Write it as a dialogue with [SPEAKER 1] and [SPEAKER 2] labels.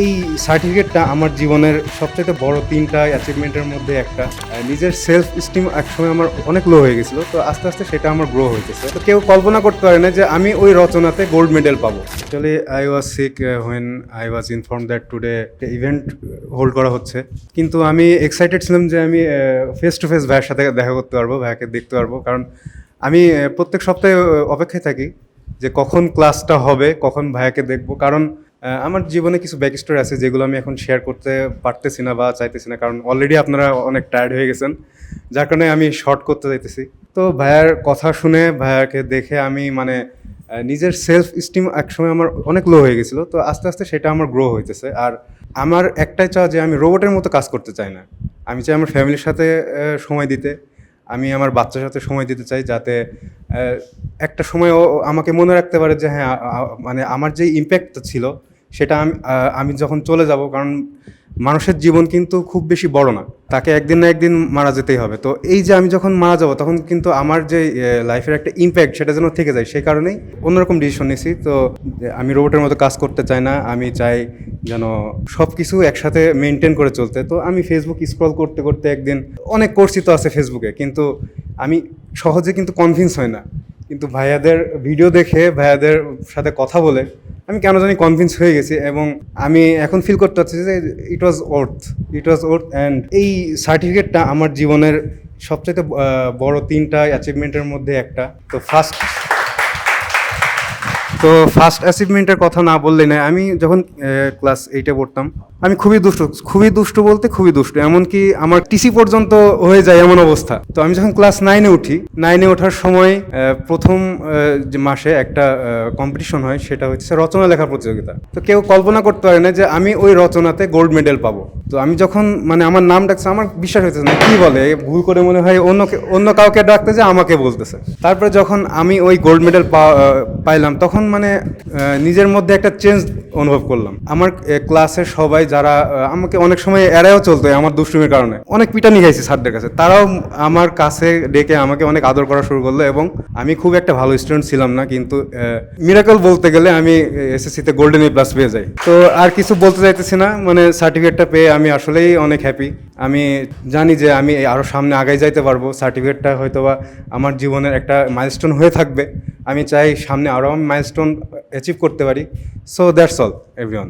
[SPEAKER 1] এই সার্টিফিকেটটা আমার জীবনের সবচেয়ে বড় তিনটা অ্যাচিভমেন্টের মধ্যে একটা। নিজের সেলফ স্টিম একসময় আমার অনেক লো হয়ে গেছিল, তো আস্তে আস্তে সেটা আমার গ্রো হয়েছে তো কেউ কল্পনা করতে পারে না যে আমি ওই রচনাতে গোল্ড মেডেল পাবো। Actually I was sick when I was inform that today event hold করা হচ্ছে। কিন্তু আমি এক্সাইটেড ছিলাম যে আমি ফেস টু ফেস ভাইয়ের সাথে দেখা করতে পারব, ভাইয়াকে দেখতে পারব। কারণ আমি প্রত্যেক সপ্তাহে অপেক্ষায় থাকি যে কখন ক্লাসটা হবে, কখন ভাইয়াকে দেখব। কারণ আমার জীবনে কিছু ব্যাক স্টোরি আছে যেগুলো আমি এখন শেয়ার করতে পারতেছি না বা চাইতেছি না, কারণ অলরেডি আপনারা অনেক টায়ার্ড হয়ে গেছেন, যার কারণে আমি শর্ট করতে চাইতেছি। তো ভাইয়ার কথা শুনে ভাইয়াকে দেখে আমি মানে নিজের সেলফ স্টিম একসময় আমার অনেক লো হয়ে গেছিল, তো আস্তে আস্তে সেটা আমার গ্রো হইতেছে। আর আমার একটাই চাওয়া যে আমি রোবটের মতো কাজ করতে চাই না। আমি চাই আমার ফ্যামিলির সাথে সময় দিতে, আমি আমার বাচ্চার সাথে সময় দিতে চাই যাতে একটা সময় ও আমাকে মনে রাখতে পারে যে হ্যাঁ মানে আমার যে ইম্প্যাক্টটা ছিল, সেটা আমি আমি যখন চলে যাব, কারণ মানুষের জীবন কিন্তু খুব বেশি বড় না। তাকে একদিন না একদিন মারা যেতেই হবে। তো এই যে আমি যখন মারা যাব, তখন কিন্তু আমার যে লাইফের একটা ইম্প্যাক্ট সেটা যেন থেকে যায়, সেই কারণেই অন্যরকম ডিসিশন নিয়েছি। তো আমি রোবটের মতো কাজ করতে চাই না। আমি চাই যেন সব কিছু একসাথে মেনটেন করে চলতে। তো আমি ফেসবুক স্ক্রল করতে করতে একদিন, অনেক করছি তো আছে ফেসবুকে কিন্তু আমি সহজে কিন্তু কনভিন্স হয় না। কিন্তু ভাইয়াদের ভিডিও দেখে, ভাইয়াদের সাথে কথা বলে আমি কেন জানি কনভিন্স হয়ে গেছি এবং আমি এখন ফিল করতে পারছি যে it was worth it was worth and এই সার্টিফিকেটটা আমার জীবনের সবচেয়ে বড় তিনটা অ্যাচিভমেন্টের মধ্যে একটা। তো ফার্স্ট তো ফার্স্ট অ্যাচিভমেন্টের কথা না বললে না আমি যখন ক্লাস এইটে পড়তাম, আমি খুবই দুষ্ট খুবই দুষ্ট বলতে খুবই দুষ্টু, এমনকি আমার টিসি পর্যন্ত হয়ে যায় এমন অবস্থা। তো আমি যখন ক্লাস নাইনে উঠি নাইনে ওঠার সময় প্রথম যে মাসে একটা কম্পিটিশন হয়, সেটা হচ্ছে রচনা লেখা প্রতিযোগিতা। তো কেউ কল্পনা করতে পারে না যে আমি ওই রচনাতে গোল্ড মেডেল পাবো। তো আমি যখন মানে আমার নাম ডাকছে, আমার বিশ্বাস হয়েছে না, কি বলে, ভুল করে মনে হয় অন্য অন্য কাউকে ডাকতে যে আমাকে বলতেছে। তারপরে যখন আমি ওই গোল্ড মেডেল পাইলাম, তখন মানে নিজের মধ্যে একটা চেঞ্জ অনুভব করলাম। আমার ক্লাসের সবাই যারা আমাকে অনেক সময় এড়াইও চলতো আমার দুষ্টুমির কারণে। অনেক পিটানি খাইছি স্যারদের কাছে। তারাও আমার কাছে ডেকে আমাকে অনেক আদর করা শুরু করল এবং আমি খুব একটা ভালো স্টুডেন্ট ছিলাম না, কিন্তু মিরাকল বলতে গেলে আমি এসএসসিতে গোল্ডেন এ প্লাস পেয়ে যাই। তো আর কিছু বলতে চাইতেছি না মানে সার্টিফিকেটটা পেয়ে আমি আসলেই অনেক হ্যাপি আমি জানি যে আমি আরও সামনে আগাই যাইতে পারব। সার্টিফিকেটটা হয়তোবা আমার জীবনের একটা মাইলস্টোন হয়ে থাকবে। আমি চাই সামনে আরও মাইলস্টোন অ্যাচিভ করতে পারি। So that's all everyone